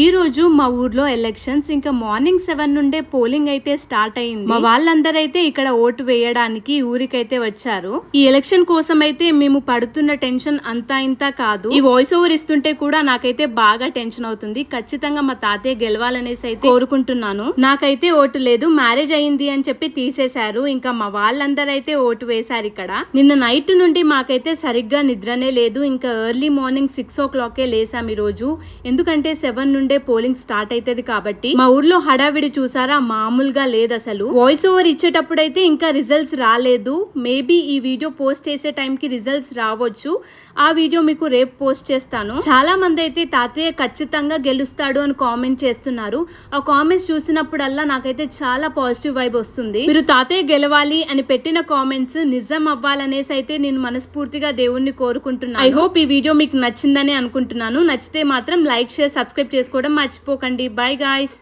ఈ రోజు మా ఊర్లో ఎలక్షన్స్ ఇంకా మార్నింగ్ సెవెన్ నుండే పోలింగ్ అయితే స్టార్ట్ అయింది. మా వాళ్ళందరైతే ఇక్కడ ఓటు వేయడానికి ఊరికైతే వచ్చారు. ఈ ఎలక్షన్ కోసం అయితే మేము పడుతున్న టెన్షన్ అంతా ఇంత కాదు. ఈ వాయిస్ ఓవర్ ఇస్తుంటే కూడా నాకైతే బాగా టెన్షన్ అవుతుంది. ఖచ్చితంగా మా తాతయ్య గెలవాలనేసి అయితే కోరుకుంటున్నాను. నాకైతే ఓటు లేదు మ్యారేజ్ అయింది అని చెప్పి తీసేశారు. ఇంకా మా వాళ్ళందరైతే ఓటు వేశారు ఇక్కడ. నిన్న నైట్ నుండి మాకైతే సరిగ్గా నిద్రనే లేదు. ఇంకా ఎర్లీ మార్నింగ్ సిక్స్ ఓ క్లాకే లేసాం ఈ రోజు. ఎందుకంటే సెవెన్ నుండి పోలింగ్ స్టార్ట్ అవుతుంది కాబట్టి మా ఊర్లో హడావిడి చూసారా? మామూలుగా లేదు అసలు వాయిస్ ఓవర్ ఇచ్చేటప్పుడు అయితే ఇంకా రిజల్ట్స్ రాలేదు. మేబీ ఈ వీడియో పోస్ట్ చేసే టైంకి రిజల్ట్స్ రావచ్చు. ఆ వీడియో మీకు రేపు పోస్ట్ చేస్తాను. చాలా మంది అయితే తాతయ్య ఖచ్చితంగా గెలుస్తాడు అని కామెంట్ చేస్తున్నారు. ఆ కామెంట్స్ చూసినప్పుడల్లా నాకైతే చాలా పాజిటివ్ వైబ్ వస్తుంది. మీరు తాతయ్య గెలవాలి అని పెట్టిన కామెంట్స్ నిజం అవ్వాలనేసి అయితే నేను మనస్ఫూర్తిగా దేవుణ్ణి కోరుకుంటున్నాను. ఐ హోప్ ఈ వీడియో మీకు నచ్చిందని అనుకుంటున్నాను. నచ్చితే మాత్రం లైక్ షేర్ సబ్స్క్రైబ్ చేసుకోవడం మర్చిపోకండి. By guys